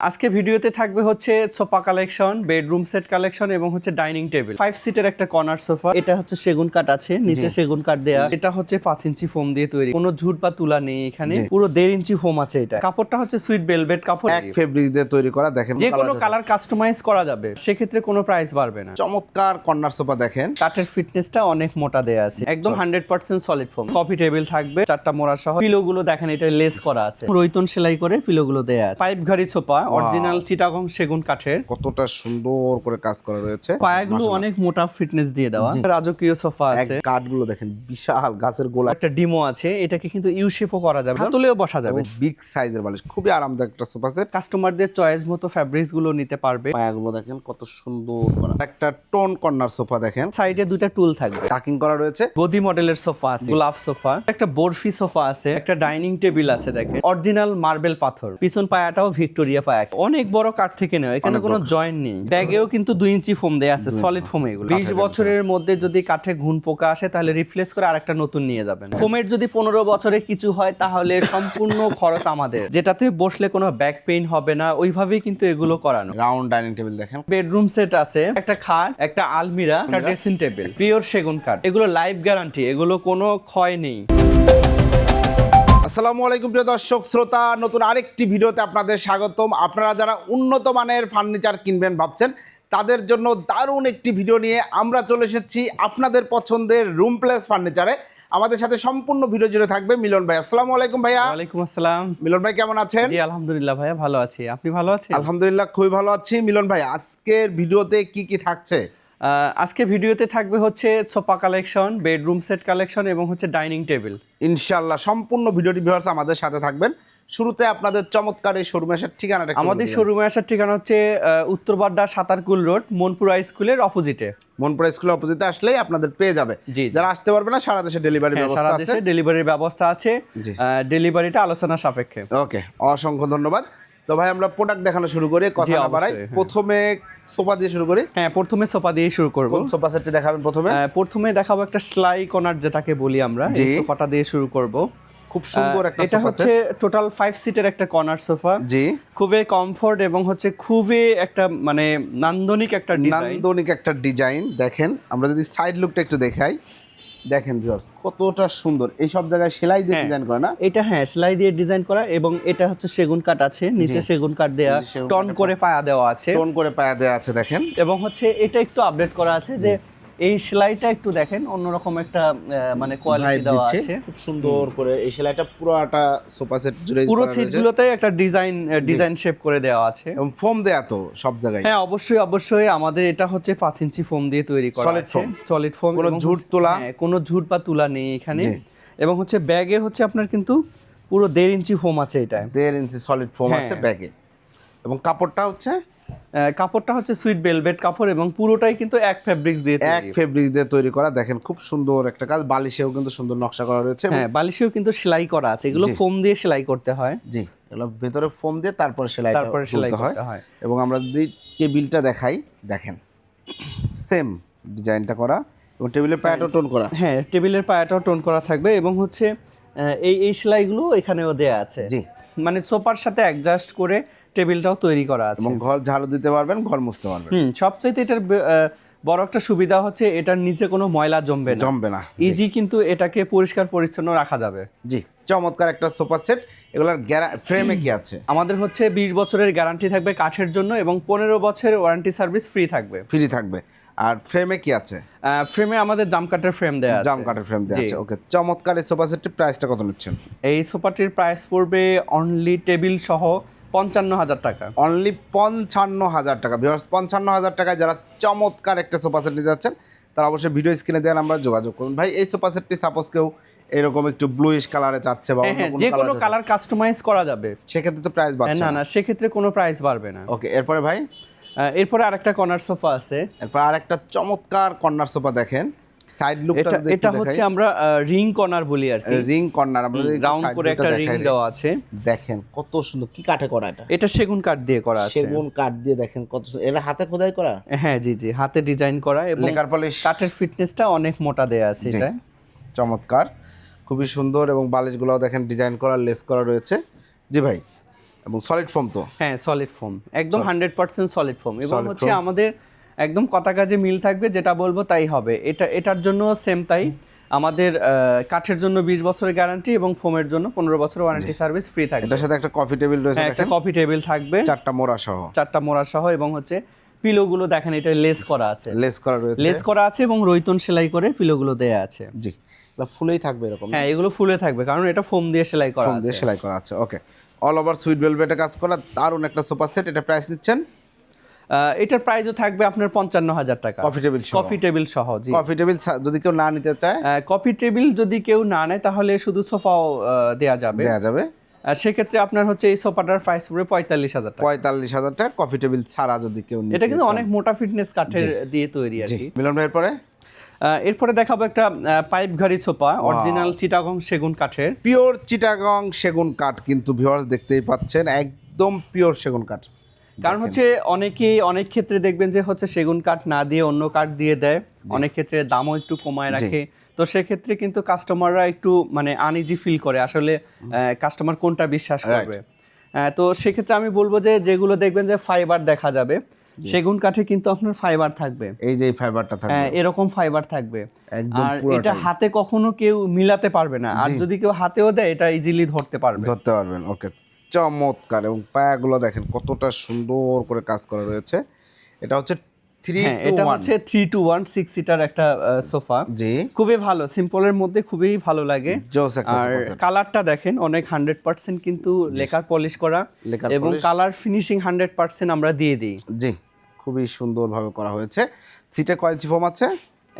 আজকে ভিডিওতে থাকবে হচ্ছে sofa collection bedroom set collection এবং হচ্ছে ডাইনিং টেবিল। ফাইভ সিটের একটা কর্নার সোফা এটা হচ্ছে সেগুন কাঠ আছে নিচে সেগুন কাঠ দেয়া। এটা হচ্ছে পাঁচ ইঞ্চি ফোম দিয়ে তৈরি। কোনো ঝুট বা তুলা নেই এখানে পুরো দেড় ইঞ্চি ফোম আছে এটা। কাপড়টা হচ্ছে সুইট বেলভেট কাপড়। এক ফেব্রিক দিয়ে তৈরি করা দেখেন যে কোনো কালার কাস্টমাইজ করা যাবে। সেক্ষেত্রে কোনো প্রাইস বাড়বে না। চমৎকার কর্নার সোফা দেখেন। কাঠের ফিটনেসটা অনেক মোটা দেয়া আছে। একদম hundred percent solid foam coffee table থাকবে চারটা মোড়া সহ। পিলো গুলো দেখেন এটা লেস করা আছে। রৈতন সেলাই করে পিলো গুলো দেয়া আছে। পাইপ ঘাড়ি সোফা অরিজিনাল চিটাগং সেগুন কাঠের কতটা সুন্দর করে কাজ করা রয়েছে। পায়াগুলো অনেক মোটা ফিটনেস দিয়ে দেওয়া। রাজকীয় সোফা আছে। কাঠগুলো দেখেন বিশাল গাছের গোলা। একটা ডিমো আছে। এটাকে কিন্তু ইউ শেপও করা যাবে। হাতলেও বসা যাবে। বিগ সাইজের বালিশ। খুবই আরামদায়ক একটা সোফা সেট কাস্টমারদের চয়েস মতো ফ্যাব্রিক্সগুলো নিতে পারবে। পায়াগুলো দেখেন কত সুন্দর করা। একটা টোন কর্নার সোফা দেখেন। সাইডে দুইটা টুল থাকবে। টাকিং করা রয়েছে। গদি মডেলের সোফা আছে গোলাপ সোফা। একটা বরফি সোফা আছে। একটা ডাইনিং টেবিল আছে দেখেন। অরিজিনাল মার্বেল পাথর। পিছন পায়াটাও ভিক্টোরিয়া পায়া অনেক বড় কাঠ থেকে নেওয়া এখানে কোনো জয়েন্ট নেই। ব্যাগেও কিন্তু দুই ইঞ্চি ফোম দেয়া আছে সলিড ফোম এগুলো। বিশ বছরের মধ্যে যদি কাঠে ঘুন পোকা আসে তাহলে রিপ্লেস করে আরেকটা নতুন নিয়ে যাবেন। ফোমের যদি পনেরো বছরে কিছু হয় তাহলে সম্পূর্ণ খরচ আমাদের। যেটাতে বসলে কোনো ব্যাক পেইন হবে না ওইভাবেই কিন্তু এগুলো করানো। রাউন্ড ডাইনিং টেবিল দেখেন। বেডরুম সেট আছে একটা খাট একটা আলমিরা একটা ড্রেসিং টেবিল পিওর সেগুন কাঠ। এগুলো লাইফ গ্যারান্টি এগুলো কোনো ক্ষয় নেই। আসসালামু আলাইকুম প্রিয় দর্শক শ্রোতা নতুন আরেকটি ভিডিওতে আপনাদের স্বাগতম। আপনারা যারা উন্নত মানের ফার্নিচার কিনবেন ভাবছেন তাদের জন্য দারুণ একটি ভিডিও নিয়ে আমরা চলে এসেছি আপনাদের পছন্দের রুম প্লেস ফার্নিচারে আমাদের সাথে সম্পূর্ণ ভিডিও জুড়ে থাকবে মিলন ভাই। আসসালামু আলাইকুম ভাইয়া। ওয়ালাইকুম আসসালাম। মিলন ভাই কেমন আছেন? জি আলহামদুলিল্লাহ ভাইয়া ভালো আছি। আপনি ভালো আছেন? আলহামদুলিল্লাহ খুবই ভালো আছি। মিলন ভাই আজকের ভিডিওতে কি কি থাকছে? আজকে ভিডিওতে থাকবে হচ্ছে sofa collection bedroom set collection এবং হচ্ছে ডাইনিং টেবিল। ইনশাল্লাহ সম্পূর্ণ ভিডিওটি ভিউয়ার্স আমাদের সাথে থাকবেন। শুরুতে আপনাদের চমৎকার এই শোরুমে আসার ঠিকানাটা আমাদের শোরুমে আসার ঠিকানা হচ্ছে উত্তরবাড্ডা সাতারকুল রোড মনপুরা স্কুলের অপোজিটে মনপুরা স্কুলের অপোজিটে আসলেই আপনাদের পেয়ে যাবে। জি। যারা আসতে পারবে না সারা দেশে ডেলিভারি হ্যাঁ ব্যবস্থা সারা দেশে ডেলিভারির ব্যবস্থা আছে। ডেলিভারিটা আলোচনা সাপেক্ষে। ওকে অসংখ্য ধন্যবাদ। তো ভাই আমরা প্রোডাক্ট দেখানো শুরু করি কথা না বাড়াই। হ্যাঁ। প্রথমে সোফা দিয়ে শুরু করি। হ্যাঁ প্রথমে সোফা দিয়ে শুরু করব। কোন সোফা সেটটি দেখাবেন প্রথমে? প্রথমে দেখাবো একটা স্লাই কর্নার যেটাকে বলি আমরা। এই। সোফাটা দিয়ে শুরু করব। খুব সুন্দর একটা এটা হচ্ছে টোটাল ফাইভ সিটের একটা কর্নার সোফা। জি। খুবই কমফোর্ট এবং হচ্ছে খুবই একটা মানে নান্দনিক একটা ডিজাইন নান্দনিক একটা ডিজাইন দেখেন। আমরা যদি সাইড লুকটা একটু দেখাই। দেখেন ভিউয়ার্স কতটা সুন্দর। এই সব জায়গায় সেলাই দিয়ে হ্যাঁ। ডিজাইন করা না? এটা হ্যাঁ সেলাই দিয়ে ডিজাইন করা এবং এটা হচ্ছে সেগুন কাঠ আছে নিচে সেগুন কাঠ দেয়া টন করে পায়া দেওয়া আছে। টন করে পায়া দেওয়া আছে দেখেন। এবং হচ্ছে এটা একটু আপডেট করা আছে যে এই সেলাইটা একটু দেখেন অন্যরকম একটা মানে কোয়ালিটি দেওয়া আছে। খুব সুন্দর করে এই সেলাইটা পুরোটা সোফা সেট জুড়ে পুরো। সিটগুলোতে একটা ডিজাইন ডিজাইন শেপ করে দেওয়া আছে। এবং ফোম দেয়া তো সব জায়গায়। হ্যাঁ অবশ্যই অবশ্যই। আমাদের এটা হচ্ছে পাঁচ ইঞ্চি ফোম দিয়ে তৈরি করা Solid আছে। সলিড ফোম কোনো ঝুট তোলা? কোনো ঝুট বা তুলা নেই এখানে। এবং হচ্ছে ব্যাগে হচ্ছে আপনার কিন্তু পুরো দেড় ইঞ্চি ফোম আছে এটা। দেড় ইঞ্চি সলিড ফোম হ্যাঁ। আছে ব্যাগে। এবং কাপড়টা হচ্ছে কাপড়টা হচ্ছে সুইট বেলভেট কাপড় এবং পুরোটাই কিন্তু এক ফেব্রিক্স দিয়ে এক তৈরি। ফেব্রিক দিয়ে তৈরি করা। দেখেন খুব সুন্দর একটা কাজ। বালিশেও কিন্তু সুন্দর নকশা করা রয়েছে হ্যাঁ বালিশেও কিন্তু সেলাই করা আছে। এগুলো ফোম দিয়ে সেলাই করতে হয়। জি এগুলো ভেতরে ফোম দিয়ে তারপরে সেলাই তারপরে সেলাই করতে হয়। এবং আমরা যদি টেবিলটা দেখাই দেখেন সেম ডিজাইনটা করা এবং টেবিলের প্যাটার্ন টোন করা। হ্যাঁ টেবিলের পায়াটাও টোন করা থাকবে এবং হচ্ছে এই এই সেলাইগুলো এখানেও দেয়া আছে। জি। মানে সোফার সাথে অ্যাডজাস্ট করে টেবিলটাও তৈরি করা আছে। এবং ঘর ঝাড়ু দিতে পারবেন ঘর মুছতে পারবেন। হুম সবচাইতে এটার বড় একটা সুবিধা হচ্ছে এটার নিচে কোনো ময়লা জমবে না। জমবে না ইজি কিন্তু এটাকে পরিষ্কার পরিচ্ছন্ন রাখা যাবে। জি চমৎকার একটা সোফা সেট। এগুলোর ফ্রেমে কি আছে? আমাদের হচ্ছে বিশ বছরের গ্যারান্টি থাকবে কাঠের জন্য এবং পনেরো বছরের ওয়ারেন্টি সার্ভিস ফ্রি থাকবে। ফ্রি থাকবে। আর ফ্রেমে কি আছে? ফ্রেমে আমাদের জাম কাঠের ফ্রেম দেয়া আছে। জাম কাঠের ফ্রেম দেওয়া জি। আছে ওকে। চমৎকার এই সোফা সেটটির প্রাইসটা কত নিচ্ছেন? এই সোফাটির প্রাইস পড়বে অনলি টেবিল সহ পঞ্চান্ন হাজার টাকা। অনলি পঞ্চান্ন হাজার টাকা। ভিউয়ার্স পঞ্চান্ন হাজার টাকায় যারা চমৎকার একটা সোফা সেট নিতে যাচ্ছেন তারা অবশ্যই ভিডিও স্ক্রিনে দেওয়া নাম্বার যোগাযোগ করুন। ভাই এই সোফা সেটটি সাপোজ কেউ এরকম একটু ব্লুইশ কালারে চাচ্ছে বা হ্যাঁ হ্যাঁ যে কোনো কালার কাস্টমাইজ করা যাবে। সেক্ষেত্রে তো প্রাইস বাড়ছে না না। না সেক্ষেত্রে কোনো প্রাইস বাড়বে না। ওকে এরপরে ভাই? এরপরে আরেকটা কর্নার সোফা আছে। এরপর আরেকটা চমৎকার কর্নার সোফা দেখেন। সাইড লুকটা এটা হচ্ছে আমরা রিং কর্নার বলি আর কি। রিং কর্নার আমরা রাউন্ড করে একটা রিং দেওয়া আছে। দেখেন কত সুন্দর কি কাঠে করা এটা? এটা সেগুন কাঠ দিয়ে করা আছে। সেগুন কাঠ দিয়ে দেখেন কত এটা হাতে খোদাই করা? হ্যাঁ জি জি হাতে ডিজাইন করা এবং লেকার পলিশ কাঠের ফিটনেসটা অনেক মোটা দেয়া আছে এটা। চমৎকার। খুবই সুন্দর এবং বালিশগুলোও দেখেন ডিজাইন করা লেস করা রয়েছে। জি ভাই এবং সলিড ফোম তো। হ্যাঁ সলিড ফোম একদম হান্ড্রেড পার্সেন্ট সলিড ফোম এবং হচ্ছে আমাদের একদম কথা কাজে মিল থাকবে যেটা বলব তাই হবে। এটা এটার জন্য সেম তাই। আমাদের কাঠের জন্য বিশ বছরের গ্যারান্টি এবং ফোমের জন্য পনেরো বছর ওয়ারেন্টি সার্ভিস ফ্রি থাকবে। এটার সাথে একটা কফি টেবিল রয়েছে হ্যাঁ একটা কফি টেবিল থাকবে। চারটা মোড়া সহ। চারটা মোড়া সহ এবং হচ্ছে পিলোগুলো দেখেন এটা লেস করা আছে। লেস করা রয়েছে। লেস করা আছে এবং রৈতন সেলাই করে পিলোগুলো দেয়া আছে। জি ফুলেই থাকবে এরকম। হ্যাঁ এগুলো ফুলে থাকবে কারণ এটা ফোম দিয়ে সেলাই করা ফোম দিয়ে আছে। সেলাই করা আছে ওকে অল ওভার সুইট ভেলভেটে কাজ করা দারুণ একটা সোফা সেট এটা প্রাইস নিচ্ছেন এটার প্রাইসও থাকবে আপনার পঞ্চান্ন হাজার টাকা। কফি টেবিল সহ। কফি টেবিল সহ জি। কফি টেবিল যদি কেউ না নিতে চায়? কফি টেবিল যদি কেউ না নেয় তাহলে শুধু সোফাও দেওয়া যাবে। দেওয়া যাবে। সেক্ষেত্রে আপনার হচ্ছে এই সোফাটার প্রাইস পড়বে পঁয়তাল্লিশ হাজার টাকা। পঁয়তাল্লিশ হাজার টাকা কফি টেবিল ছাড়া যদি কেউ এটা কিন্তু অনেক মোটা ফিটনেস কাঠের দিয়ে তৈরি আর কি। মিলন ভাইয়ের পরে? এরপরে দেখাবো একটা পাইপ গাড়ি সোফা অরিজিনাল চিটাগং সেগুন কাঠের। পিওর চিটাগং সেগুন কাঠ কিন্তু ভিউয়ার্স দেখতেই পাচ্ছেন একদম পিওর সেগুন কাঠ। কারণ হচ্ছে অনেকেই অনেক ক্ষেত্রে দেখবেন যে হচ্ছে সেগুন কাঠ না দিয়ে অন্য কাঠ দিয়ে দেয়। অনেক ক্ষেত্রে দামও একটু কমায় রাখে। তো সেক্ষেত্রে কিন্তু কাস্টমাররা একটু মানে আনইজি ফিল করে। আসলে কাস্টমার কোনটা বিশ্বাস করবে? তো সেক্ষেত্রে আমি বলব যে যেগুলো দেখবেন যে ফাইবার দেখা যাবে সেগুন কাঠে কিন্তু আপনার ফাইবার থাকবে। এই যে ফাইবারটা থাকবে। হ্যাঁ এরকম ফাইবার থাকবে। আর এটা হাতে কখনো কেউ মিলাতে পারবে না। আর যদি কেউ হাতেও দেয় এটা ইজিলি ধরতে পারবে। ধরতে পারবেন ওকে চমৎকার এবং পায়াগুলো দেখেন কতটা সুন্দর করে কাজ করা রয়েছে। এটা হচ্ছে হ্যাঁ এটা হচ্ছে three two one six seater একটা সোফা জি। খুবই ভালো সিম্পলের মধ্যে খুবই ভালো লাগে। আর কালারটা দেখেন অনেক হান্ড্রেড পার্সেন্ট কিন্তু লেকার পলিশ করা এবং কালার ফিনিশিং হান্ড্রেড পার্সেন্ট আমরা দিয়ে দিই। জি খুবই সুন্দরভাবে করা হয়েছে। সিটে কয় ইঞ্চি ফোম আছে?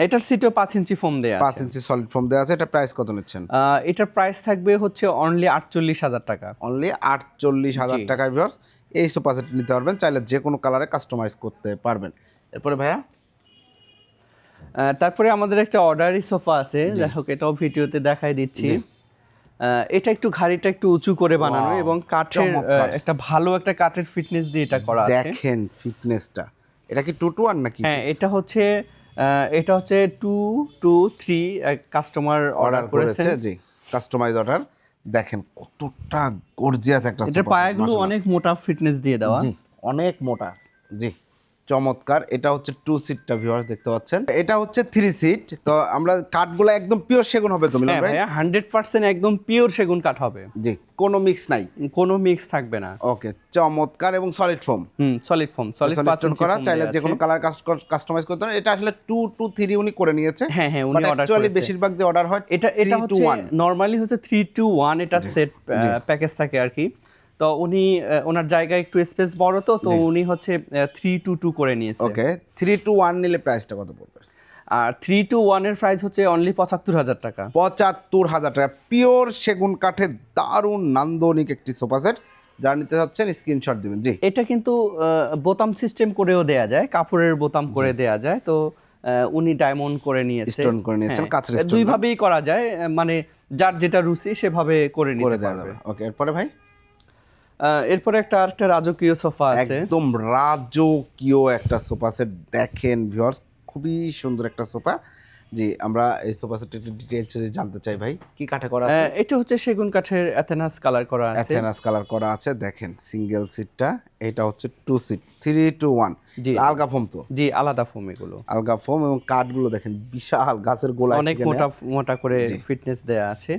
এটার সিটও পাঁচ ইঞ্চি ফোম দেয়া পাঁচ ইঞ্চি সলিড ফোম দেওয়া আছে এটা প্রাইস কত নিচ্ছেন? এটার প্রাইস থাকবে হচ্ছে অনলি আটচল্লিশ হাজার টাকা। অনলি আটচল্লিশ হাজার জি। টাকায় ভিউয়ার্স এই সোফা সেট নিতে পারবেন চাইলে যে কোনো কালারে কাস্টমাইজ করতে পারবেন। এরপরে ভাইয়া? তারপরে আমাদের একটা অর্ডারি সোফা আছে। যাই হোক এটাও ভিডিওতে দেখাই দিচ্ছি। এটা একটু ঘাড়িটা একটু উঁচু করে বানানো এবং কাঠের একটা ভালো একটা কাঠের ফিটনেস দিয়ে এটা করা আছে। দেখেন ফিটনেসটা এটা কি টু টু ওয়ান নাকি? হ্যাঁ এটা হচ্ছে এটা হচ্ছে two two three customer order করেছে জি। কাস্টমাইজ অর্ডার দেখেন কতটা গর্জিয়াস একটা এটা পায়াগুলো অনেক মোটা ফিটনেস দিয়ে দেওয়া। অনেক মোটা। জি। চমৎকার। এটা হচ্ছে টু সিটটা ভিউয়ার্স দেখতে পাচ্ছেন। এটা হচ্ছে থ্রি সিট তো আমরা কাঠগুলো একদম পিওর সেগুন হবে তো মিলন ভাই? হান্ড্রেড পার্সেন্ট একদম পিওর সেগুন কাঠ হবে। জি কোনো মিক্স নাই। কোনো মিক্স থাকবে না। ওকে চমৎকার এবং solid foam hmm solid foam solid পাঁচ ইঞ্চি করা চাইলে যে কোনো। কালার কাস্টমাইজ করতে পারেন। এটা আসলে টু টু থ্রি উনি করে নিয়েছে। হ্যাঁ হ্যাঁ উনি অর্ডার করেছে। বেশিরভাগ যে অর্ডার হয় এটা এটা হচ্ছে 1 নরমালি হচ্ছে থ্রি টু ওয়ান এটা সেট প্যাকেজ থাকে আর কি। তো উনি ওনার জায়গায় একটু স্পেস বড় তো তো উনি হচ্ছে থ্রি টু টু করে নিয়েছে। ওকে থ্রি টু ওয়ান নিলে প্রাইসটা কত পড়বে? আর থ্রি টু ওয়ানের প্রাইস হচ্ছে অনলি পঁচাত্তর হাজার টাকা। পঁচাত্তর হাজার টাকা। পিওর সেগুন কাঠের দারুণ নান্দনিক একটি সোফা সেট। যারা নিতে চাচ্ছেন স্ক্রিনশট দিবেন। জি। এটা কিন্তু বোতাম সিস্টেম করেও দেয়া যায় কাপড়ের বোতাম করে দেয়া যায়। তো উনি ডায়মন্ড করে নিয়েছে। Stone করে নিয়েছেন, হ্যাঁ, কাঁচের stone দুই না? ভাবেই করা যায় মানে যার যেটা রুচি সেভাবে করে নিতে পারবে। ওকে এরপরে ভাই? এরপরে একটা আরেকটা রাজকীয় সোফা আছে। একদম রাজকীয় একটা সোফা সেট দেখেন ভিউয়ার্স খুবই সুন্দর একটা সোফা। জি আমরা এই সোফা সেট একটু ডিটেইলস জানতে চাই ভাই কি কাঠে করা আছে? এটা হচ্ছে সেগুন কাঠের অ্যাথেনাস কালার করা আছে। অ্যাথেনাস কালার করা আছে। দেখেন সিঙ্গেল সিটটা এটা হচ্ছে two seat three two one জি। আলগা ফোম তো? জি আলাদা ফোম এগুলো। আলগা ফোম এবং কাঠগুলো দেখেন বিশাল গাছের গোলা অনেক মোটা মোটা করে ফিটনেস দেয়া আছে।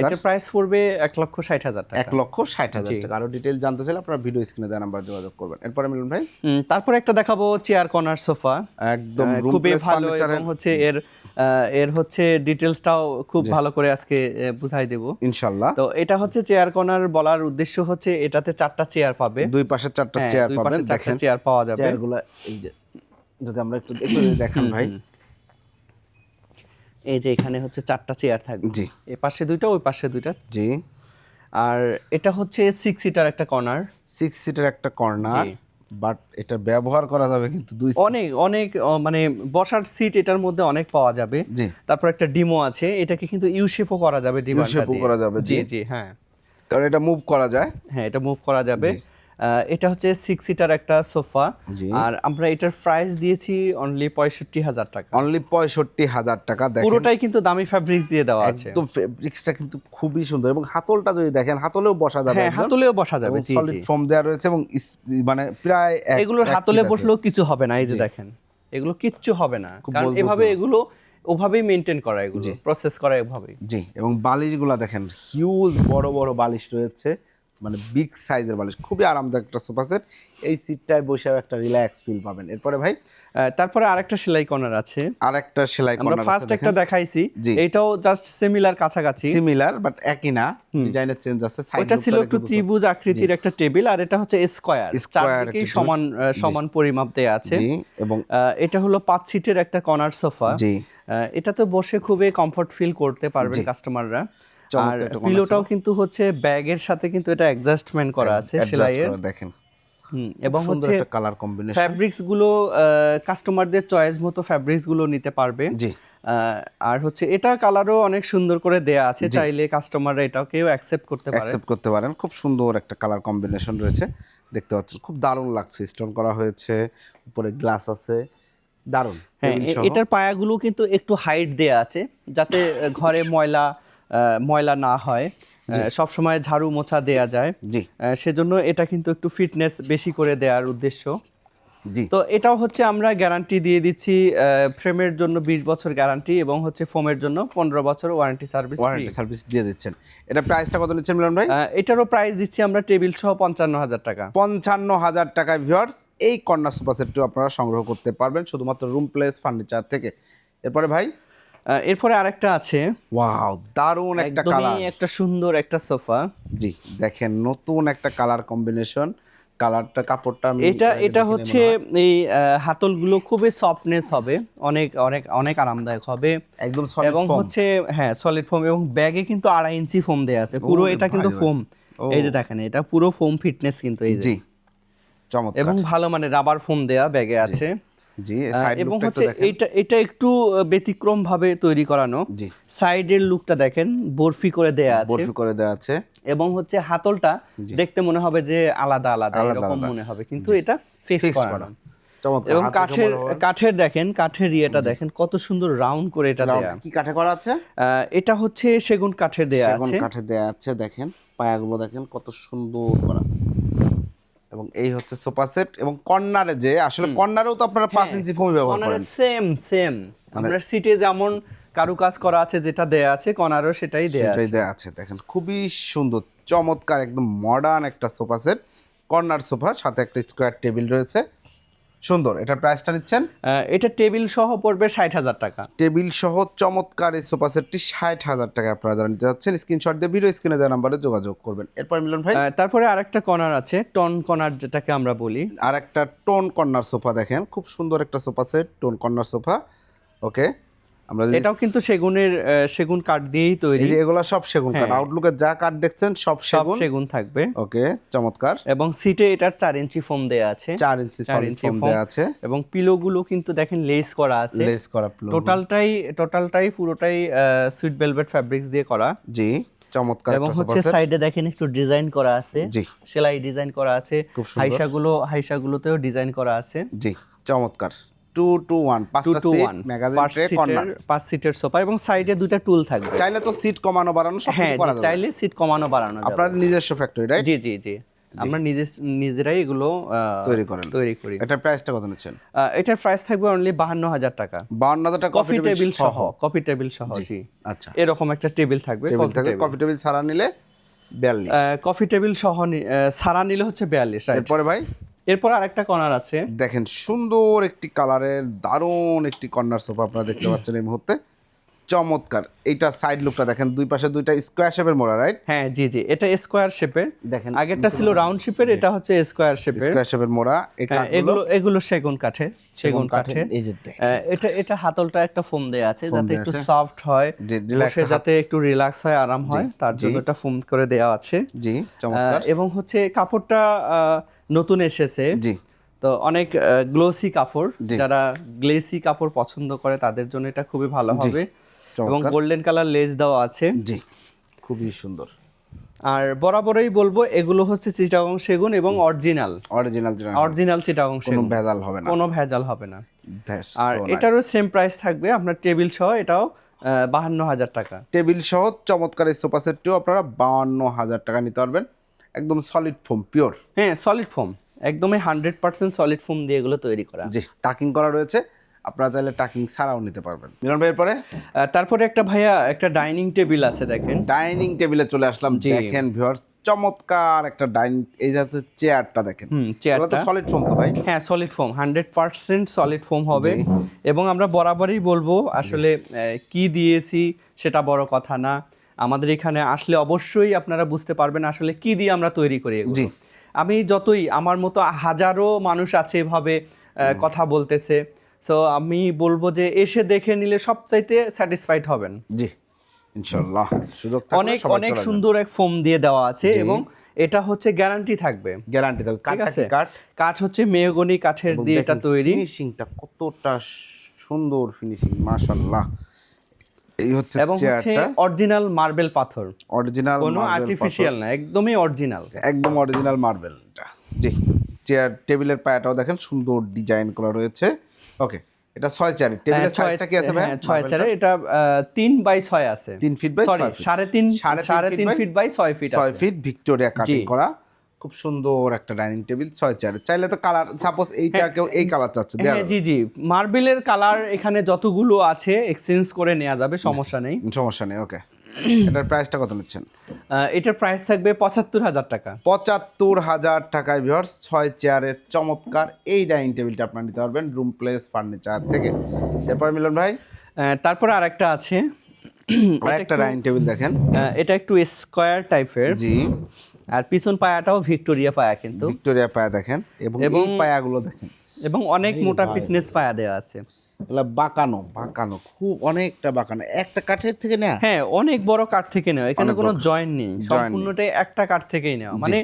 এটা প্রাইস পড়বে এক লক্ষ ষাট হাজার টাকা। এক লক্ষ ষাট হাজার টাকা। আরও ডিটেল জানতে চাইলে আপনারা ভিডিও স্ক্রিনে দেওয়া নাম্বার যোগাযোগ করবেন। এরপরে মিলুন ভাই। তারপরে একটা দেখাবো চেয়ার কর্নার সোফা একদম খুবই ভালো এবং হচ্ছে এর এর হচ্ছে ডিটেলসটাও খুব ভালো করে আজকে বুঝাই দেব। ইনশাল্লাহ তো এটা হচ্ছে চেয়ার কর্নার বলার উদ্দেশ্য হচ্ছে এটাতে চারটা চেয়ার পাবে। দুই পাশে চারটা হ্যাঁ, চেয়ার দুই পাবেন দেখেন। চেয়ার পাওয়া যাবে। চেয়ারগুলো এই যে যদি আমরা একটু একটু দেখান ভাই। এই যে এখানে হচ্ছে চারটা চেয়ার থাকবে। জি। এই পাশে দুইটা ওই পাশে দুইটা। জি। আর এটা হচ্ছে সিক্স সিটার একটা কর্নার সিক্স সিটের একটা কর্নার বাট এটা ব্যবহার করা যাবে কিন্তু দুই অনেক অনেক মানে বসার সিট এটার মধ্যে অনেক পাওয়া যাবে। জি। তারপর একটা ডিমো আছে এটাকে কিন্তু ইউশেপও করা যাবে ডিমান্ডটা shape ও করা যাবে, জি। জি। হ্যাঁ। কারণ এটা মুভ করা যায়। হ্যাঁ এটা মুভ করা যাবে। এটা হচ্ছে সিক্স সিটার একটা সোফা। আর আমরা এটার প্রাইস দিয়েছি অনলি পঁয়ষট্টি হাজার টাকা। অনলি পঁয়ষট্টি হাজার টাকা পুরোটাই কিন্তু দামি ফ্যাব্রিক দিয়ে দেওয়া আছে। একদম ফেব্রিক্সটা কিন্তু খুবই সুন্দর এবং হাতলটা যদি দেখেন হাতলেও বসা যাবে হ্যাঁ হাতলেও বসা যাবে সলিড দেওয়া রয়েছে এবং মানে প্রায় এগুলোর হাতলে বসলেও কিছু হবে না এই যে দেখেন। এগুলো কিচ্ছু হবে না। কারণ এভাবে এগুলো ওভাবেই মেনটেন করা এগুলো প্রসেস করা এভাবেই। জি এবং বালিশগুলো দেখেন হিউজ বড় বড় বালিশ রয়েছে। মানে বিগ সাইজের বালিশ খুবই আরামদায়ক একটা সোফা সেট এই সিটটায় বসেও একটা রিল্যাক্স ফিল পাবেন। এরপরে ভাই? তারপরে আরেকটা সেলাই কর্নার আছে। আর একটা সেলাই আমরা ফার্স্ট একটা দেখাইছি। জি। এইটাও জাস্ট সিমিলার কাছাকাছি। সিমিলার বাট একই না। ডিজাইনের চেঞ্জ আছে সাইড ওটা ছিল একটু ত্রিভুজ আকৃতির একটা টেবিল আর এটা হচ্ছে স্কয়ার চারদিকেই সমান সমান পরিমাপ দেয়া আছে। জি এবং এটা হলো পাঁচ সিটের একটা কর্নার সোফা জি। এটাতে বসে খুবই কমফর্ট ফিল করতে পারবেন কাস্টমাররা আর পিলোটাও কিন্তু হচ্ছে ব্যাগের সাথে কিন্তু এটা অ্যাডজাস্টমেন্ট করা আছে সেলাইয়ের। দেখেন। হুম, এবং হচ্ছে একটা কালার কম্বিনেশন ফ্যাব্রিক্সগুলো কাস্টমারদের চয়েস মতো ফ্যাব্রিক্সগুলো নিতে পারবে। জি। আর হচ্ছে এটা কালারও অনেক সুন্দর করে দেয়া আছে। চাইলে কাস্টমাররা এটাকেও অ্যাকসেপ্ট করতে পারে। অ্যাকসেপ্ট করতে পারেন। খুব সুন্দর একটা কালার কম্বিনেশন রয়েছে। দেখতে পাচ্ছেন খুব দারুণ লাগছে। স্টোন করা হয়েছে উপরে গ্লাস আছে। দারুণ হ্যাঁ। এটার পায়াগুলো কিন্তু একটু হাইট দেয়া আছে। যাতে ঘরে ময়লা ময়লা না হয় সব সময় ঝাড়ু মোছা দেয়া যায়। জি। সেজন্য এটা কিন্তু একটু ফিটনেস বেশি করে দেওয়ার উদ্দেশ্য। জি। তো এটাও হচ্ছে আমরা গ্যারান্টি দিয়ে দিচ্ছি ফ্রেমের জন্য বিশ বছর গ্যারান্টি এবং হচ্ছে ফোমের জন্য পনেরো বছর ওয়ারেন্টি সার্ভিস ওয়ারেন্টি সার্ভিস দিয়ে দিচ্ছেন। এটা প্রাইসটা কত নিচ্ছেন মিলন ভাই? এটারও প্রাইস দিচ্ছি আমরা টেবিল সহ পঞ্চান্ন হাজার টাকা। পঞ্চান্ন হাজার টাকায় ভিউয়ার্স এই কর্নার সোফা সেটটিও আপনারা সংগ্রহ করতে পারবেন শুধুমাত্র রুম প্লেস ফার্নিচার থেকে। এরপরে ভাই? এরপরে আরেকটা আছে। ওয়াও দারুণ একটা কালার। একটা সুন্দর একটা সোফা। জি দেখেন নতুন একটা কালার কম্বিনেশন। কালারটা কাপড়টা এটা এটা হচ্ছে এই হাতলগুলো খুবই সফটনেস হবে। অনেক অনেক অনেক আরামদায়ক হবে। একদম সলিড এবং হচ্ছে হ্যাঁ সলিড ফোম এবং ব্যাগে কিন্তু আড়াই ইঞ্চি ফোম দেওয়া আছে। পুরো এটা কিন্তু ফোম এই যে দেখেন এটা পুরো ফোম ফিটনেস কিন্তু এই যে। জি চমৎকার। এবং ভালো মানে রাবার ফোম দেয়া ব্যাগে আছে। জি এবং হচ্ছে এটা এটা একটু ব্যতিক্রম ভাবে তৈরি করানো। সাইডের লুকটা দেখেন বরফি করে দেয়া আছে। বরফি করে দেওয়া আছে। এবং হচ্ছে হাতলটা দেখতে মনে হবে যে আলাদা আলাদা এরকম মনে হবে। কিন্তু এটা ফিক্স করা এবং কাঠের কাঠের দেখেন কাঠের ইয়েটা দেখেন কত সুন্দর রাউন্ড করে এটা দেয়া। কি কাঠে করা আছে? আহ, এটা হচ্ছে সেগুন কাঠের দেয়া আছে সেগুন আছে। কাঠে দেয়া আছে দেখেন। পায়াগুলো দেখেন কত সুন্দর করা। এবং এই হচ্ছে সোফা সেট এবং কর্নারে যে আসলে কর্নারেও তো আপনারা পাঁচ ইঞ্চি ফোম ব্যবহার করেন। সেম সেম আমাদের সিটে যেমন কারুকাজ করা আছে যেটা দেয়া আছে কর্নারও সেটাই দেয়া সেটাই আছে। দেয়া আছে। দেখেন খুবই সুন্দর চমৎকার একদম মডার্ন একটা সোফা সেট। কর্নার সোফা সাথে একটা স্কোয়ার টেবিল রয়েছে। সুন্দর এটা প্রাইসটা নিচ্ছেন? এটা টেবিল সহ পড়বে ষাট হাজার টাকা। টেবিল সহ চমৎকার এই সোফা সেটটি ষাট হাজার টাকা আপনারা যারা নিতে যাচ্ছেন স্ক্রিনশট দিয়ে ভিডিও স্ক্রিনে দেওয়া নাম্বারে যোগাযোগ করবেন। এরপর মিলন ভাই? তারপরে আরেকটা কর্নার আছে টন কর্নার যেটাকে আমরা বলি। আর একটা টোন কর্নার সোফা দেখেন খুব সুন্দর একটা sofa set tone corner sofa okay আমরা এটাও কিন্তু সেগুনের সেগুন কাঠ দিয়েই তৈরি। এগুলা সব সেগুন কাঠ। আউটলুকের যা কাঠ দেখছেন সব হ্যাঁ। সেগুন। সেগুন থাকবে। ওকে চমৎকার। এবং সিটে এটার চার ইঞ্চি ফোম দেয়া আছে। চার ইঞ্চি চার ইঞ্চি ফোম। দেওয়া আছে। এবং পিলোগুলো কিন্তু দেখেন লেস করা আছে। লেস করা প্লো টোটালটাই টোটালটাই পুরোটাই সুইট ভেলভেট ফ্যাব্রিক্স দিয়ে করা। জি চমৎকার এবং হচ্ছে সাইডে দেখেন একটু ডিজাইন করা আছে। জি। সেলাই ডিজাইন করা আছে। খুব সুন্দর। হাইসাগুলো হাইসাগুলোতেও ডিজাইন করা আছে। জি চমৎকার। Two two one two two one পাঁচ সিটের সোফা এবং সাইডে দুইটা টুল থাকবে। চাইলে তো সিট কমানো বাড়ানো সব হ্যাঁ চাইলে সিট কমানো বাড়ানো আপনার নিজস্ব ফ্যাক্টরি রাইট জি জি জি। আমরা নিজে নিজেরাই এগুলো তৈরি করেন। তৈরি করি। এটার প্রাইসটা কত নিচ্ছেন? এটার প্রাইস থাকবে অনলি বাহান্ন হাজার টাকা। বাউন্ন হাজার টাকা কফি টেবিল সহ। কফি টেবিল সহ জি আচ্ছা। এরকম একটা টেবিল থাকবে কফি টেবিল ছাড়া নিলে বিয়াল্লিশ। কফি টেবিল সহ সারা নিলে হচ্ছে বিয়াল্লিশ এরপরে ভাই? এরপর আরেকটা কর্নার আছে। দেখেন সুন্দর একটি কালারের দারুণ একটি কর্নার সোফা আপনারা দেখতে পাচ্ছেন এই মুহূর্তে। চমৎকার। এটা সাইড লুকটা দেখেন দুই পাশে দুইটা স্কোয়ার শেপের মোড়া রাইট হ্যাঁ জি জি এটা স্কোয়ার শেপের দেখেন আগেরটা ছিল রাউন্ড শেপের এটা হচ্ছে স্কোয়ার শেপের স্কোয়ার শেপের মোড়া এগুলো এগুলো সেগুন কাঠের সেগুন কাঠের এই যে এটা এটা হাতলটা একটা ফোম দেয়া আছে যাতে একটু সফট হয় বসে যাতে একটু রিল্যাক্স হয় আরাম হয় তার জন্য এটা ফোম করে দেওয়া আছে। জি চমৎকার। এবং হচ্ছে কাপড়টা নতুন এসেছে। জি। তো অনেক গ্লোসি কাপড় যারা গ্লেসি কাপড় পছন্দ করে তাদের জন্য এটা খুবই ভালো হবে। এবং গোল্ডেন কালার লেস দেওয়া আছে। জি খুবই সুন্দর। আর বরাবরই বলব এগুলো হচ্ছে চিটাগং সেগুন এবং অরিজিনাল অরিজিনাল। অরিজিনাল চিটাগং সেগুন। কোনো ভেজাল হবে না। কোনো ভেজাল হবে না। আর এটারও সেম প্রাইস থাকবে আপনার টেবিল সহ এটাও বাহান্ন হাজার টাকা। টেবিল সহ চমৎকার এই সোফা সেটটিও আপনারা বাহান্ন হাজার টাকা নিতে পারবেন। একদম সলিড ফোম পিওর হ্যাঁ সলিড ফোম একদমই হান্ড্রেড পার্সেন্ট সলিড ফোম দিয়ে এগুলো তৈরি করা। জি টাকিং করা রয়েছে। আপনারা চাইলে টাকিং ছাড়াও নিতে পারবেন। মিলন ভাইয়ের পরে? তারপরে একটা ভাইয়া একটা ডাইনিং টেবিল আছে দেখেন। ডাইনিং টেবিলে চলে আসলাম। দেখেন ভিউয়ার্স চমৎকার একটা ডাইনিং এই যে হচ্ছে চেয়ারটা দেখেন। হুম এগুলো তো চেয়ারটা। সলিড ফোম তো ভাই। হ্যাঁ solid foam hundred percent solid foam হবে। এবং আমরা বরাবরই বলব আসলে কি দিয়েছি সেটা বড় কথা না। আমাদের এখানে আসলে অবশ্যই আপনারা বুঝতে পারবেন আসলে কি দিয়ে আমরা তৈরি করি। আমি যতই আমার মতো হাজারো মানুষ আছে এভাবে কথা বলতেছে। সো আমি বলব যে এসে দেখে নিলে সবচাইতে স্যাটিসফাইড হবেন। জি ইনশাল্লাহ সুযোগ অনেক অনেক সুন্দর এক ফোম দিয়ে দেওয়া আছে এবং এটা হচ্ছে গ্যারান্টি থাকবে। গ্যারান্টি থাকবে। ঠিক আছে কাঠ। কাঠ হচ্ছে মেহগনি কাঠের দিয়ে এটা তৈরি। ফিনিশিংটা কতটা সুন্দর ফিনিশিং মাশাআল্লাহ। এই হচ্ছে এবং হচ্ছে অরিজিনাল মার্বেল পাথর। অরিজিনাল কোনো আর্টিফিশিয়াল না একদমই অরিজিনাল একদম অরিজিনাল মার্বেলটা জি চেয়ার টেবিলের পায়াটাও দেখেন সুন্দর ডিজাইন করা রয়েছে। ওকে এটা ছয় চেয়ারের টেবিলের সাইজটা কি আছে ভাই হ্যাঁ ছয় চারে এটা তিন বাই ছয় আছে। তিন ফিট বাই সরি সাড়ে তিন সাড়ে তিন ফিট বাই ছয় ফিট ছয় ফিট ভিক্টোরিয়া কাটিং করা। খুব সুন্দর একটা ডাইনিং টেবিল ছয় চেয়ারের চাইলে তো কালার সাপোজ এইটা কেউ এই কালার চাচ্ছে হ্যাঁ জি জি। মার্বেলের কালার এখানে যতগুলো আছে এক্সচেঞ্জ করে নেওয়া যাবে সমস্যা নেই। সমস্যা নেই ওকে এটার প্রাইসটা কত নিচ্ছেন? এটার প্রাইস থাকবে পঁচাত্তর হাজার টাকা। পঁচাত্তর হাজার টাকায় ভিউয়ার্স ছয় চেয়ারের চমৎকার এই ডাইনিং টেবিলটা আপনারা নিতে পারবেন রুম প্লেস ফার্নিচার থেকে। এরপর মিলন ভাই? আহ, তারপরে আরেকটা আছে। আর একটা ডাইনিং টেবিল দেখেন। আহ, এটা একটু স্কোয়ার টাইপের জি। আর পিছন পায়াটাও ভিক্টোরিয়া পায়া কিন্তু। ভিক্টোরিয়া পায়া দেখেন এবং এই এবং- পায়াগুলো দেখেন। এবং অনেক মোটা ফিটনেস পায়া দেওয়া আছে। এগুলো বাঁকানো বাঁকানো খুব অনেকটা বাঁকানো। একটা কাঠের থেকে না হ্যাঁ অনেক বড় কাঠ থেকে নেওয়া। এখানে কোনো জয়েন্ট নেই। সম্পূর্ণটাই একটা কাঠ থেকেই নেওয়া। মানে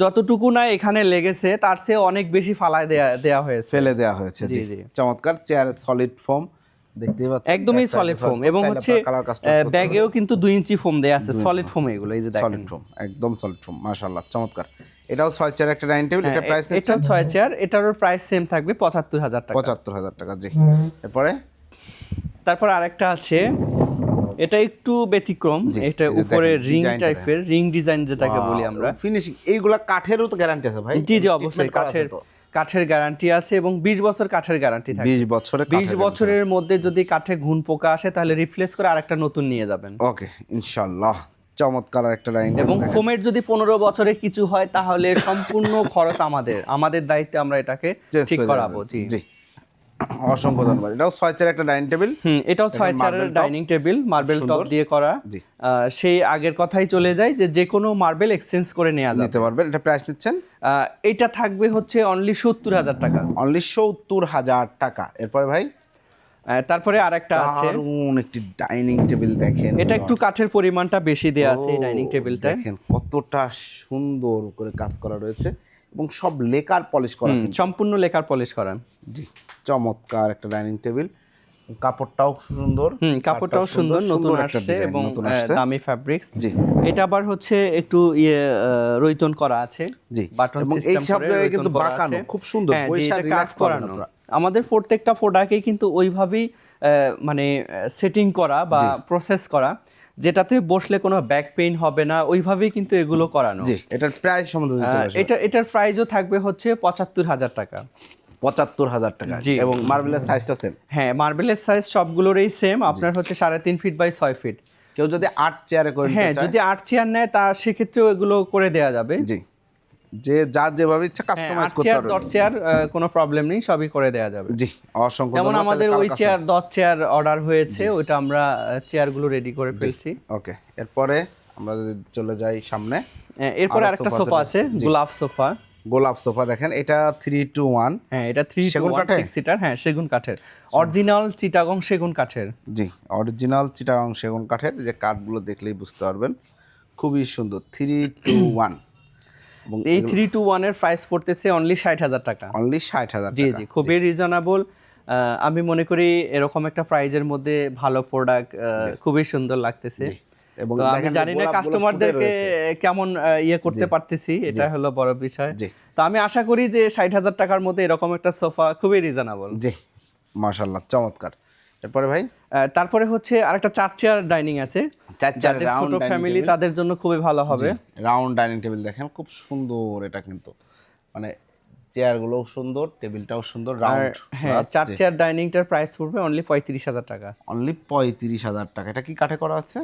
যতটুকু না এখানে লেগেছে তার চেয়ে অনেক বেশি ফালায় দেয়া দেয়া হয়েছে। ফেলে দেওয়া হয়েছে জি, জি। চমৎকার চেয়ারের সলিড ফোম দেখতেই পাচ্ছেন। একদমই সলিড ফোম এবং হচ্ছে ব্যাগেও কিন্তু দুই ইঞ্চি ফোম দেয়া আছে। সলিড ফোম এগুলো এই যে দেখেন। সলিড ফোম একদম সলিড ফোম মাশাআল্লাহ চমৎকার। এটাও ছয় চেয়ার একটা ডাইনিং টেবিল এটা হ্যাঁ, প্রাইস এটাও ছয় চেয়ার এটারও প্রাইস সেম থাকবে পঁচাত্তর হাজার টাকা। পঁচাত্তর হাজার টাকা জি। এরপরে? তারপর আরেকটা আছে এটা একটু ব্যতিক্রম এটা উপরে রিং টাইপের রিং ডিজাইন যেটাকে বলি আমরা। ফিনিশিং এইগুলা কাঠেরও তো গ্যারান্টি আছে ভাই। জি জি অবশ্যই কাঠের কাঠের গ্যারান্টি আছে এবং বিশ বছর কাঠের গ্যারান্টি থাকে বিশ বছরে বিশ বছরের মধ্যে যদি কাঠে ঘুন পোকা আসে তাহলে রিপ্লেস করে আরেকটা নতুন নিয়ে যাবেন। ওকে ইনশাআল্লাহ চমৎকার একটা ডাইনিং এবং ফোমের যদি পনেরো বছরে কিছু হয় তাহলে সম্পূর্ণ খরচ আমাদের। আমাদের দায়িত্বে আমরা এটাকে ঠিক করাবো জি। জি। অসংখ্য ধন্যবাদ। এটাও ছয় চেয়ার একটা ডাইনিং টেবিল হুম এটাও ছয় চারের ডাইনিং টেবিল মার্বেল টপ দিয়ে করা। সেই আগের কথাই চলে যায় যে যে কোনো মার্বেল এক্সচেঞ্জ করে নেওয়া নিতে পারবেন। এটা প্রাইস নিচ্ছেন? এটা থাকবে হচ্ছে অনলি সত্তর হাজার টাকা। অনলি সত্তর হাজার টাকা। এরপরে ভাই? আহ, আর একটা আছে। দারুণ একটি ডাইনিং টেবিল দেখেন। এটা একটু কাঠের পরিমাণটা বেশি দেয়া আছে এই ডাইনিং টেবিলটা দেখেন কতটা সুন্দর করে কাজ করা রয়েছে এবং সব লেকার পলিশ করা সম্পূর্ণ লেকার পলিশ করা। জি চমৎকার একটা ডাইনিং টেবিল। কাপড়টাও সুন্দর হুম কাপড়টাও সুন্দর নতুন আসছে এবং দামি ফ্যাব্রিক্স জি। এটা আবার হচ্ছে একটু ইয়ে রৈতন করা আছে। জি। বাটন সিস্টেম করে কিন্তু বাঁকানো খুব সুন্দর হ্যাঁ, এটা কাজ করানো। আমাদের প্রত্যেকটা কিন্তু ওইভাবেই মানে সেটিং করা বা প্রসেস করা যেটাতে বসলে কোনো ব্যাক পেইন হবে না ওইভাবেই কিন্তু এগুলো করানো। এটার প্রাইস সম্বন্ধে এটা এটার প্রাইসও থাকবে হচ্ছে পঁচাত্তর হাজার টাকা। পঁচাত্তর হাজার টাকা। জি। এবং মার্বেলের সাইজটা সেম হ্যাঁ মার্বেলের সাইজ সবগুলোরই সেম আপনার হচ্ছে সাড়ে তিন ফিট বাই ছয় ফিট কেউ যদি আট চেয়ারে করে হ্যাঁ যদি আট চেয়ার নেয় তা সেক্ষেত্রেও এগুলো করে দেওয়া যাবে। জি। যে যার যেভাবে ইচ্ছা হ্যাঁ, কাস্টমাইজ আট করতে চেয়ার পারবে। দশ চেয়ার কোনো প্রবলেম নেই সবই করে দেওয়া যাবে। জি অসংখ্য যেমন আমাদের ওই চেয়ার দশ চেয়ার অর্ডার হয়েছে ওইটা আমরা চেয়ারগুলো রেডি করে ফেলছি। ওকে এরপরে আমরা চলে যাই সামনে। হ্যাঁ, এরপর আরেকটা সোফা আছে। গোলাপ সোফা গোলাপ সোফা দেখেন এটা থ্রি টু ওয়ান হ্যাঁ এটা থ্রি সেগুন কাঠের? সিটার হ্যাঁ সেগুন কাঠের। অরিজিনাল চিটাগং সেগুন কাঠের। জি অরিজিনাল চিটাগাং সেগুন কাঠের যে কাঠগুলো দেখলেই বুঝতে পারবেন। খুবই সুন্দর থ্রি টু ওয়ান এবং এই থ্রি টু ওয়ানের প্রাইস পড়তেছে অনলি ষাট হাজার টাকা। অনলি ষাট হাজার জি জি খুবই রিজনেবল আমি মনে করি এরকম একটা প্রাইজের মধ্যে ভালো প্রোডাক্ট খুবই সুন্দর লাগতেছে। এবং আমি জানি না কাস্টমারদেরকে কেমন ইয়ে করতে পারতেছি এটা হলো বড় বিষয়। তো আমি আশা করি যে ষাট হাজার টাকার মধ্যে এরকম একটা সোফা খুবই রিজনেবল জি মাশাল্লাহ চমৎকার। এরপরে ভাই? তারপরে হচ্ছে আরেকটা চার চেয়ার ডাইনিং আছে। যাদের ছোট ফ্যামিলি তাদের জন্য খুবই ভালো হবে। রাউন্ড ডাইনিং টেবিল দেখেন খুব সুন্দর এটা কিন্তু। মানে চেয়ারগুলোও সুন্দর টেবিলটাও সুন্দর রাউন্ড হ্যাঁ চার চেয়ার ডাইনিংটার প্রাইস পড়বে অনলি পঁয়ত্রিশ হাজার টাকা। অনলি পঁয়ত্রিশ হাজার টাকা। এটা কি কাঠে করা আছে?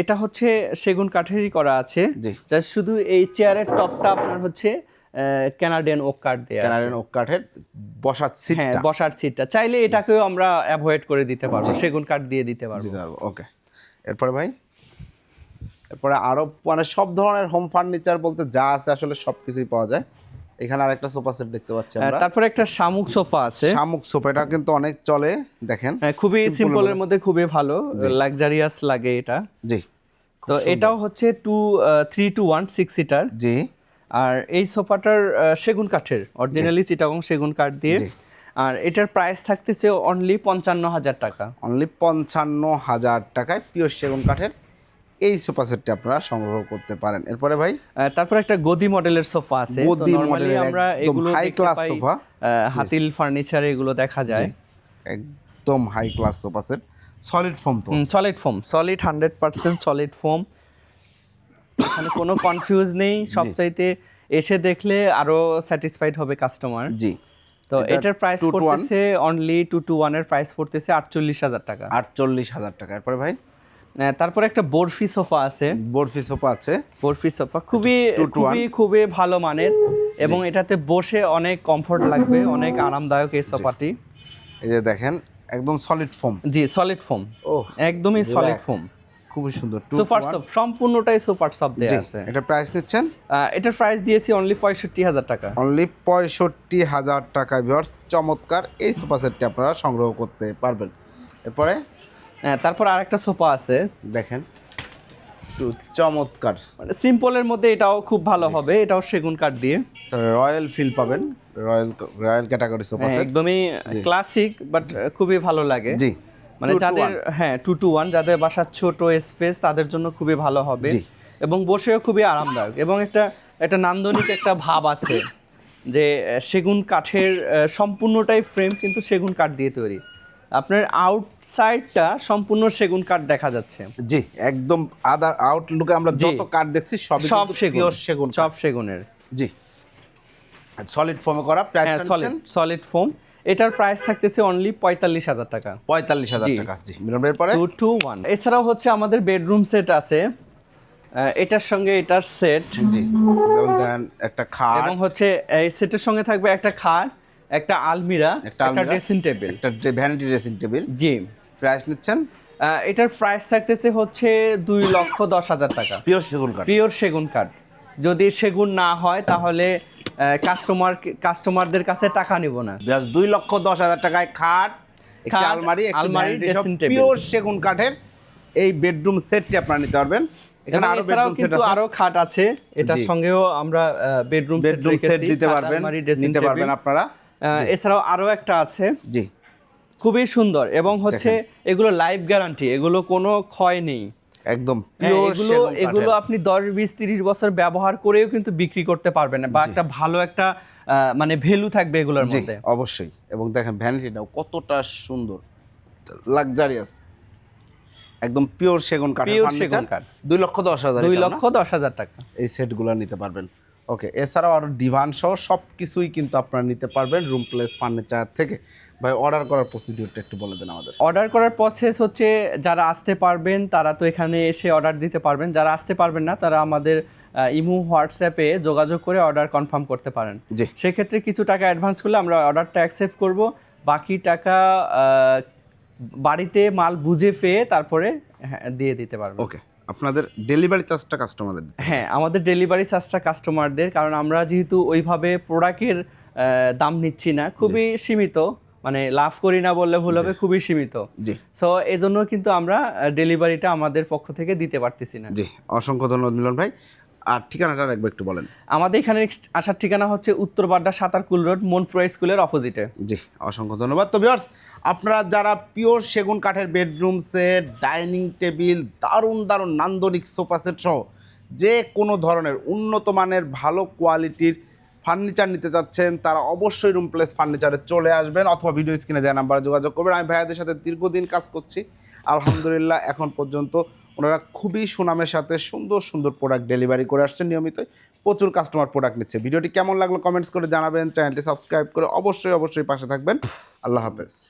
এটা হচ্ছে সেগুন কাঠেরই করা আছে। জাস্ট শুধু এই চেয়ারের টপটা আপনার হচ্ছে ক্যানাডিয়ান ওক কাঠ দেওয়া আছে। ক্যানারিয়ান ওক কাঠের বসার হ্যাঁ সিটটা বসার সিটটা চাইলে এটাকেও আমরা অ্যাভয়েড করে দিতে পারব সেগুন কাঠ দিয়ে দিতে পারব। ওকে এরপরে ভাই? এরপরে আরও মানে সব ধরনের হোম ফার্নিচার বলতে যা আছে আসলে সব কিছুই পাওয়া যায়। এখানে আরেকটা সোফা সেট দেখতে পাচ্ছি আমরা। তারপরে একটা শামুক সোফা আছে। শামুক সোফা এটা কিন্তু অনেক চলে দেখেন। হ্যাঁ, খুবই Simple সিম্পলের মধ্যে খুবই ভালো লাক্সারিয়াস লাগে এটা। জি তো এটাও হচ্ছে two three two one six seater জি। আর এই সোফাটার সেগুন কাঠের অরিজিনালি চিটাগং সেগুন কাঠ দিয়ে। জি। আর এটার প্রাইস থাকতেছে অনলি পঞ্চান্ন হাজার টাকা। অনলি পঞ্চান্ন হাজার টাকায় পিওর সেগুন কাঠের এই সোফা সেটটি আপনারা সংগ্রহ করতে পারেন। এরপরে ভাই? তারপর একটা গদি মডেলের সোফা আছে। তো গদি মডেলের আমরা এগুলো class পাই, সোফা। হাতিল ফার্নিচার এগুলো দেখা যায়। একদম high class sofa set solid foam তো। Solid foam solid hundred percent solid foam এখানে কোনো কনফিউজ নেই সবচাইতে এসে দেখলে আরও স্যাটিসফাইড হবে কাস্টমার জি। তো এটার প্রাইস 2 to 1? পড়তেছে অনলি টু টু ওয়ানের প্রাইস পড়তেছে আটচল্লিশ হাজার টাকা। আটচল্লিশ হাজার টাকা। এরপরে ভাই? তারপরে একটা বরফি সোফা আছে। বরফি সোফা আছে। বরফি সোফা। খুবই? খুবই খুবই ভালো মানের এবং এটাতে বসে অনেক কমফোর্ট লাগবে অনেক আরামদায়ক এই সোফাটি। এই যে দেখেন একদম সলিড ফোম জি সলিড ফোম ও একদমই সলিড ফোম খুবই সুন্দর সুপার সব সম্পূর্ণটাই সুপার জি দেয়া আছে। এটা প্রাইস নিচ্ছেন? এটার প্রাইস দিয়েছি অনলি পঁয়ষট্টি হাজার টাকা। অনলি পঁয়ষট্টি হাজার টাকা ভিউয়ার্স চমৎকার এই সোফা সেটটি আপনারা সংগ্রহ করতে পারবেন। এরপরে তারপর আরেকটা সোফা আছে। দেখেন একটু চমৎকার। মানে সিম্পলের মধ্যে এটাও খুব ভালো হবে এটাও সেগুন কাঠ দিয়ে। রয়্যাল ফিল পাবেন রয়্যাল রয়্যাল ক্যাটাগরি সোফা হ্যাঁ, একদমই ক্লাসিক বাট খুবই ভালো লাগে। জি মানে যাদের হ্যাঁ টু টু ওয়ান যাদের বাসার ছোট স্পেস তাদের জন্য খুবই ভালো হবে। এবং বসেও খুবই আরামদায়ক। এবং একটা একটা নান্দনিক একটা ভাব আছে যে সেগুন কাঠের সম্পূর্ণটাই ফ্রেম কিন্তু সেগুন কাঠ দিয়ে তৈরি। আপনার আউটসাইডটা সম্পূর্ণ সেগুন কাঠ দেখা যাচ্ছে। জি একদম আদার আউটলুকে আমরা যত কাঠ দেখছি সব সব সেগুন সব সেগুনের। জি। সলিড ফর্মে করা প্রাইস সলিড সলিড ফোম এটার প্রাইস থাকতেছে অনলি পঁয়তাল্লিশ হাজার টাকা। পঁয়তাল্লিশ হাজার। টাকা। জি মিলনের পরে টু টু ওয়ান এছাড়াও হচ্ছে আমাদের বেডরুম সেট আছে। এটার সঙ্গে এটার সেট জি। একটা খাট। এবং হচ্ছে এই সেটের সঙ্গে থাকবে একটা খাট। একটা আলমিরা একটা ড্রেসিং টেবিল একটা ভ্যানিটি ড্রেসিং টেবিল জি। প্রাইস নিচ্ছেন? এটার প্রাইস থাকতেছে হচ্ছে দুই লক্ষ দশ হাজার টাকা। পিওর সেগুন কাঠ পিওর সেগুন কাঠ যদি সেগুন না হয় তাহলে কাস্টমার কাস্টমারদের কাছে টাকা নিব না। জাস্ট দুই লক্ষ দশ হাজার টাকায় খাট একটি আলমারি আলমারি। পিওর সেগুন কাঠের এই বেডরুম সেটটি আপনারা নিতে পারবেন। এখানে আরও বেডরুম সেট আছে। আরও খাট আছে। এটার সঙ্গেও আমরা বেডরুম বেডরুম সেট দিতে পারবেন নিতে পারবেন আপনারা। এছাড়াও আরও একটা আছে। জি। খুবই সুন্দর এবং হচ্ছে এগুলো লাইফ গ্যারান্টি এগুলো কোনো ক্ষয় নেই। একদম হ্যাঁ, এগুলো এগুলো আপনি দশ বিশ তিরিশ বছর ব্যবহার করেও কিন্তু বিক্রি করতে পারবেন না বা একটা ভালো একটা মানে ভ্যালু থাকবে এগুলোর মধ্যে। অবশ্যই। এবং দেখেন ভ্যানিটিটাও কতটা সুন্দর লাক্সারিয়াস একদম পিওর সেগুন কাঠ Pure সেগুন কাঠ। দুই লক্ষ দশ হাজার দুই লক্ষ দশ হাজার টাকা। এই সেটগুলো নিতে পারবেন। ওকে এছাড়াও আরও ডিভান সহ সব কিছুই কিন্তু আপনারা নিতে পারবেন রুম প্লেস ফার্নিচার থেকে। ভাই অর্ডার করার প্রসিডিউরটা একটু বলে দেন আমাদের। অর্ডার করার প্রসেস হচ্ছে যারা আসতে পারবেন তারা তো এখানে এসে অর্ডার দিতে পারবেন। যারা আসতে পারবেন না তারা আমাদের ইমো হোয়াটসঅ্যাপে যোগাযোগ করে অর্ডার কনফার্ম করতে পারেন। জি। সেক্ষেত্রে কিছু টাকা অ্যাডভান্স করলে আমরা অর্ডারটা অ্যাকসেপ্ট করব। বাকি টাকা বাড়িতে মাল বুঝে পেয়ে তারপরে হ্যাঁ, দিয়ে দিতে পারব ওকে। আপনাদের ডেলিভারি চার্জটা কাস্টমারের দিতে হ্যাঁ আমাদের ডেলিভারি চার্জটা কাস্টমারদের কারণ আমরা যেহেতু ওইভাবে প্রোডাক্টের দাম নিচ্ছি না খুবই সীমিত মানে লাভ করি না বললে ভুল হবে খুবই সীমিত। জি। সো এজন্য জন্য কিন্তু আমরা ডেলিভারিটা আমাদের পক্ষ থেকে দিতে পারতেছি না। জি অসংখ্য ধন্যবাদ মিলন ভাই। আর ঠিকানাটা রাখব একটু বলেন। আমাদের এখানে আসার ঠিকানা হচ্ছে উত্তর বাড্ডা সাতারকুল রোড মনপুরা স্কুলের অপোজিটে জি অসংখ্য ধন্যবাদ। তো ভিউয়ার্স আপনারা যারা পিওর সেগুন কাঠের বেডরুম সেট ডাইনিং টেবিল দারুণ দারুণ নান্দনিক সোফা সেট সহ যে কোনো ধরনের উন্নত মানের ভালো কোয়ালিটির ফার্নিচার নিতে চাচ্ছেন, তারা অবশ্যই রুম প্লেস ফার্নিচারে চলে আসবেন অথবা ভিডিও স্ক্রিনে দেওয়া নাম্বারে যোগাযোগ করবেন। আমি ভাইয়াদের সাথে দীর্ঘদিন কাজ করছি। আলহামদুলিল্লাহ, এখন পর্যন্ত ওনারা খুবই সুনামের সাথে সুন্দর সুন্দর প্রোডাক্ট ডেলিভারি করে আসছেন। নিয়মিত প্রচুর কাস্টমার প্রোডাক্ট নিচ্ছে। ভিডিওটি কেমন লাগল কমেন্টস করে জানাবেন। চ্যানেলটি সাবস্ক্রাইব করে অবশ্যই অবশ্যই পাশে থাকবেন। আল্লাহ হাফেজ।